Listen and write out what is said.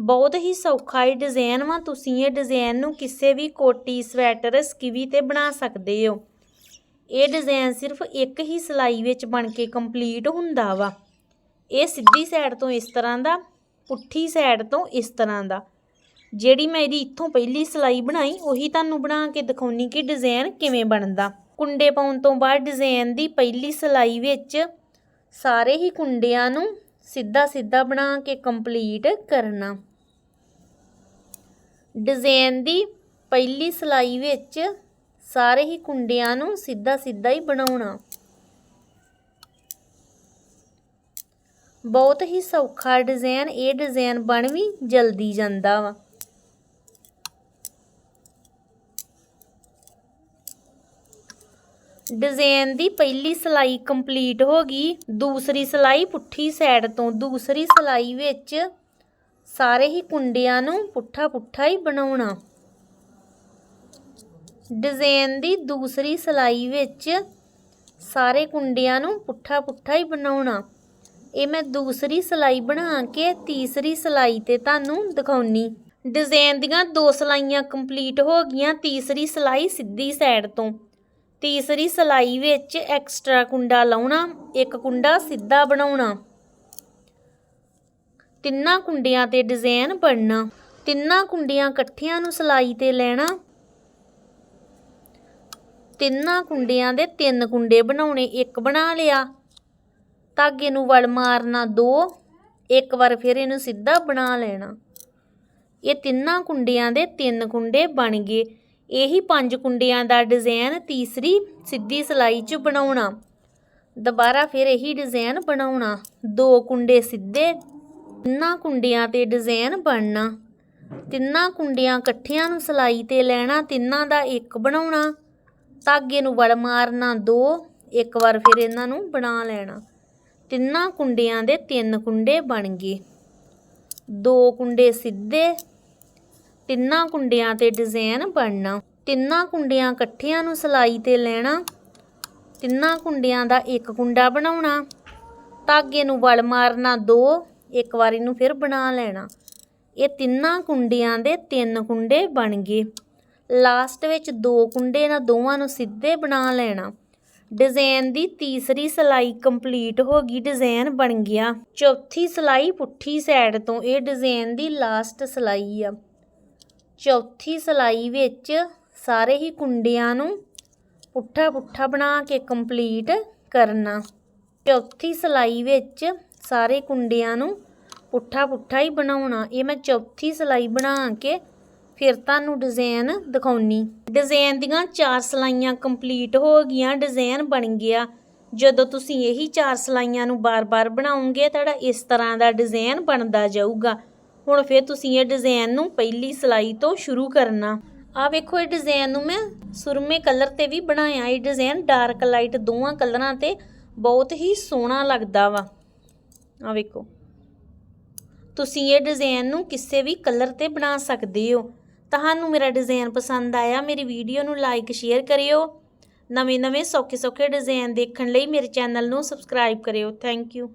ਬਹੁਤ ਹੀ ਸੌਖਾ ਇਹ ਡਿਜ਼ਾਈਨ ਵਾ। ਤੁਸੀਂ ਇਹ ਡਿਜ਼ਾਈਨ ਨੂੰ ਕਿਸੇ ਵੀ ਕੋਟੀ, ਸਵੈਟਰ, ਸਕਿਵੀ ਤੇ ਬਣਾ ਸਕਦੇ ਹੋ। ਇਹ ਡਿਜ਼ਾਈਨ ਸਿਰਫ ਇੱਕ ਹੀ ਸਿਲਾਈ ਵਿੱਚ ਬਣ ਕੇ ਕੰਪਲੀਟ ਹੁੰਦਾ ਵਾ। ਇਹ ਸਿੱਧੀ ਸਾਈਡ ਤੋਂ ਇਸ ਤਰ੍ਹਾਂ ਦਾ, ਪੁੱਠੀ ਸਾਈਡ ਤੋਂ ਇਸ ਤਰ੍ਹਾਂ ਦਾ। ਜਿਹੜੀ ਮੈਂ ਇਹਦੀ ਇੱਥੋਂ ਪਹਿਲੀ ਸਿਲਾਈ ਬਣਾਈ, ਉਹੀ ਤੁਹਾਨੂੰ ਬਣਾ ਕੇ ਦਿਖਾਉਣੀ ਕਿ ਡਿਜ਼ਾਈਨ ਕਿਵੇਂ ਬਣਦਾ। ਕੁੰਡੇ ਪਾਉਣ ਤੋਂ ਬਾਅਦ ਡਿਜ਼ਾਈਨ ਦੀ ਪਹਿਲੀ ਸਿਲਾਈ ਵਿੱਚ ਸਾਰੇ ਹੀ ਕੁੰਡਿਆਂ ਨੂੰ ਸਿੱਧਾ ਸਿੱਧਾ ਬਣਾ ਕੇ ਕੰਪਲੀਟ ਕਰਨਾ। ਡਿਜ਼ਾਈਨ ਦੀ ਪਹਿਲੀ ਸਲਾਈ ਵਿੱਚ ਸਾਰੇ ਹੀ ਕੁੰਡਿਆਂ ਨੂੰ ਸਿੱਧਾ ਸਿੱਧਾ ਹੀ ਬਣਾਉਣਾ। ਬਹੁਤ ਹੀ ਸੌਖਾ ਡਿਜ਼ਾਈਨ, ਇਹ ਡਿਜ਼ਾਈਨ ਬਣ ਵੀ ਜਲਦੀ ਜਾਂਦਾ ਵਾ। ਡਿਜ਼ਾਈਨ ਦੀ ਪਹਿਲੀ ਸਲਾਈ ਕੰਪਲੀਟ ਹੋ ਗਈ, ਦੂਸਰੀ ਸਲਾਈ ਪੁੱਠੀ ਸਾਈਡ ਤੋਂ ਦੂਸਰੀ ਸਲਾਈ ਵਿੱਚ ਸਾਰੇ ਹੀ ਕੁੰਡਿਆਂ ਨੂੰ ਪੁੱਠਾ ਪੁੱਠਾ ਹੀ ਬਣਾਉਣਾ। ਡਿਜ਼ਾਈਨ ਦੀ ਦੂਸਰੀ ਸਲਾਈ ਵਿੱਚ ਸਾਰੇ ਕੁੰਡਿਆਂ ਨੂੰ ਪੁੱਠਾ ਪੁੱਠਾ ਹੀ ਬਣਾਉਣਾ। ਇਹ ਮੈਂ ਦੂਸਰੀ ਸਲਾਈ ਬਣਾ ਕੇ ਤੀਸਰੀ ਸਲਾਈ ਤੇ ਤੁਹਾਨੂੰ ਦਿਖਾਉਣੀ। ਡਿਜ਼ਾਈਨ ਦੀਆਂ ਦੋ ਸਲਾਈਆਂ ਕੰਪਲੀਟ ਹੋ ਗਈਆਂ, ਤੀਸਰੀ ਸਲਾਈ ਸਿੱਧੀ ਸਾਈਡ ਤੋਂ। ਤੀਸਰੀ ਸਲਾਈ ਵਿੱਚ ਐਕਸਟਰਾ ਕੁੰਡਾ ਲਾਉਣਾ, ਇੱਕ ਕੁੰਡਾ ਸਿੱਧਾ ਬਣਾਉਣਾ। ਤਿੰਨਾਂ ਕੁੰਡਿਆਂ ਤੇ ਡਿਜ਼ਾਈਨ ਬਣਨਾ, ਤਿੰਨਾਂ ਕੁੰਡੀਆਂ ਇਕੱਠਿਆਂ ਨੂੰ ਸਲਾਈ ਤੇ ਲੈਣਾ। ਤਿੰਨਾਂ ਕੁੰਡਿਆਂ ਦੇ ਤਿੰਨ ਕੁੰਡੇ ਬਣਾਉਣੇ, ਇੱਕ ਬਣਾ ਲਿਆ। ਧਾਗੇ ਨੂੰ ਵੜ ਮਾਰਨਾ ਦੋ, ਇੱਕ ਵਾਰ ਫਿਰ ਇਹਨੂੰ ਸਿੱਧਾ ਬਣਾ ਲੈਣਾ। ਇਹ ਤਿੰਨਾਂ ਕੁੰਡਿਆਂ ਦੇ ਤਿੰਨ ਕੁੰਡੇ ਬਣ ਗਏ। ਇਹੀ ਪੰਜ ਕੁੰਡਿਆਂ ਦਾ ਡਿਜ਼ਾਈਨ ਤੀਸਰੀ ਸਿੱਧੀ ਸਲਾਈ 'ਚ ਬਣਾਉਣਾ। ਦੁਬਾਰਾ ਫਿਰ ਇਹੀ ਡਿਜ਼ਾਈਨ ਬਣਾਉਣਾ। ਦੋ ਕੁੰਡੇ ਸਿੱਧੇ ਤਿੰਨਾਂ ਕੁੰਡਿਆਂ ਤੇ ਡਿਜ਼ਾਈਨ ਬਣਨਾ, ਤਿੰਨਾਂ ਕੁੰਡਿਆਂ ਇਕੱਠਿਆਂ ਨੂੰ ਸਲਾਈ ਤੇ ਲੈਣਾ, ਤਿੰਨਾਂ ਦਾ ਇੱਕ ਬਣਾਉਣਾ, ਧਾਗੇ ਨੂੰ ਵੜ ਮਾਰਨਾ ਦੋ, ਇੱਕ ਵਾਰ ਫਿਰ ਇਹਨਾਂ ਨੂੰ ਬਣਾ ਲੈਣਾ। ਤਿੰਨਾਂ ਕੁੰਡਿਆਂ ਦੇ ਤਿੰਨ ਕੁੰਡੇ ਬਣ ਗਏ। ਦੋ ਕੁੰਡੇ ਸਿੱਧੇ, ਤਿੰਨਾਂ ਕੁੰਡਿਆਂ ਤੇ ਡਿਜ਼ਾਈਨ ਬਣਨਾ, ਤਿੰਨਾਂ ਕੁੰਡਿਆਂ ਇਕੱਠਿਆਂ ਨੂੰ ਸਲਾਈ ਤੇ ਲੈਣਾ, ਤਿੰਨਾਂ ਕੁੰਡਿਆਂ ਦਾ ਇੱਕ ਕੁੰਡਾ ਬਣਾਉਣਾ, ਧਾਗੇ ਨੂੰ ਵਲ ਮਾਰਨਾ ਦੋ ਇੱਕ ਵਾਰ ਇਹਨੂੰ ਫਿਰ ਬਣਾ ਲੈਣਾ। ਇਹ ਤਿੰਨਾਂ ਕੁੰਡਿਆਂ ਦੇ ਤਿੰਨ ਕੁੰਡੇ ਬਣ ਗਏ। ਲਾਸਟ ਵਿੱਚ ਦੋ ਕੁੰਡੇ ਨਾਲ ਦੋਵਾਂ ਨੂੰ ਸਿੱਧੇ ਬਣਾ ਲੈਣਾ। ਡਿਜ਼ਾਈਨ ਦੀ ਤੀਸਰੀ ਸਲਾਈ ਕੰਪਲੀਟ ਹੋ ਗਈ, ਡਿਜ਼ਾਈਨ ਬਣ ਗਿਆ। ਚੌਥੀ ਸਲਾਈ ਪੁੱਠੀ ਸਾਈਡ ਤੋਂ, ਇਹ ਡਿਜ਼ਾਈਨ ਦੀ ਲਾਸਟ ਸਲਾਈ ਆ। ਚੌਥੀ ਸਲਾਈ ਵਿੱਚ ਸਾਰੇ ਹੀ ਕੁੰਡਿਆਂ ਨੂੰ ਪੁੱਠਾ ਪੁੱਠਾ ਬਣਾ ਕੇ ਕੰਪਲੀਟ ਕਰਨਾ। ਚੌਥੀ ਸਲਾਈ ਵਿੱਚ ਸਾਰੇ ਕੁੰਡਿਆਂ ਨੂੰ ਪੁੱਠਾ ਪੁੱਠਾ ਹੀ ਬਣਾਉਣਾ। ਇਹ ਮੈਂ ਚੌਥੀ ਸਲਾਈ ਬਣਾ ਕੇ ਫਿਰ ਤੁਹਾਨੂੰ ਡਿਜ਼ਾਈਨ ਦਿਖਾਉਣੀ। ਡਿਜ਼ਾਈਨ ਦੀਆਂ ਚਾਰ ਸਲਾਈਆਂ ਕੰਪਲੀਟ ਹੋ ਗਈਆਂ ਡਿਜ਼ਾਈਨ ਬਣ ਗਿਆ। ਜਦੋਂ ਤੁਸੀਂ ਇਹੀ ਚਾਰ ਸਲਾਈਆਂ ਨੂੰ ਬਾਰ-ਬਾਰ ਬਣਾਉਂਗੇ ਤੁਹਾਡਾ ਇਸ ਤਰ੍ਹਾਂ ਦਾ ਡਿਜ਼ਾਈਨ ਬਣਦਾ ਜਾਊਗਾ। ਹੁਣ ਫਿਰ ਤੁਸੀਂ ਇਹ ਡਿਜ਼ਾਈਨ ਨੂੰ ਪਹਿਲੀ ਸਲਾਈ ਤੋਂ ਸ਼ੁਰੂ ਕਰਨਾ। ਆ ਵੇਖੋ, ਇਹ ਡਿਜ਼ਾਈਨ ਨੂੰ ਮੈਂ ਸੁਰਮੇ ਕਲਰ ਤੇ ਵੀ ਬਣਾਇਆ। ਇਹ ਡਿਜ਼ਾਈਨ ਡਾਰਕ ਲਾਈਟ ਦੋਵਾਂ ਕਲਰਾਂ ਤੇ ਬਹੁਤ ਹੀ ਸੋਹਣਾ ਲੱਗਦਾ ਵਾ। ਆ ਵੇਖੋ। ਤੁਸੀਂ ਇਹ ਡਿਜ਼ਾਈਨ ਨੂੰ ਕਿਸੇ ਵੀ ਕਲਰ ਤੇ ਬਣਾ ਸਕਦੇ ਹੋ। ਤੁਹਾਨੂੰ ਮੇਰਾ ਡਿਜ਼ਾਈਨ ਪਸੰਦ ਆਇਆ, ਮੇਰੀ ਵੀਡੀਓ ਨੂੰ ਲਾਈਕ ਸ਼ੇਅਰ ਕਰਿਓ। ਨਵੇਂ-ਨਵੇਂ ਸੌਖੇ-ਸੌਖੇ ਡਿਜ਼ਾਈਨ ਦੇਖਣ ਲਈ ਮੇਰੇ ਚੈਨਲ ਨੂੰ ਸਬਸਕ੍ਰਾਈਬ ਕਰਿਓ। Thank you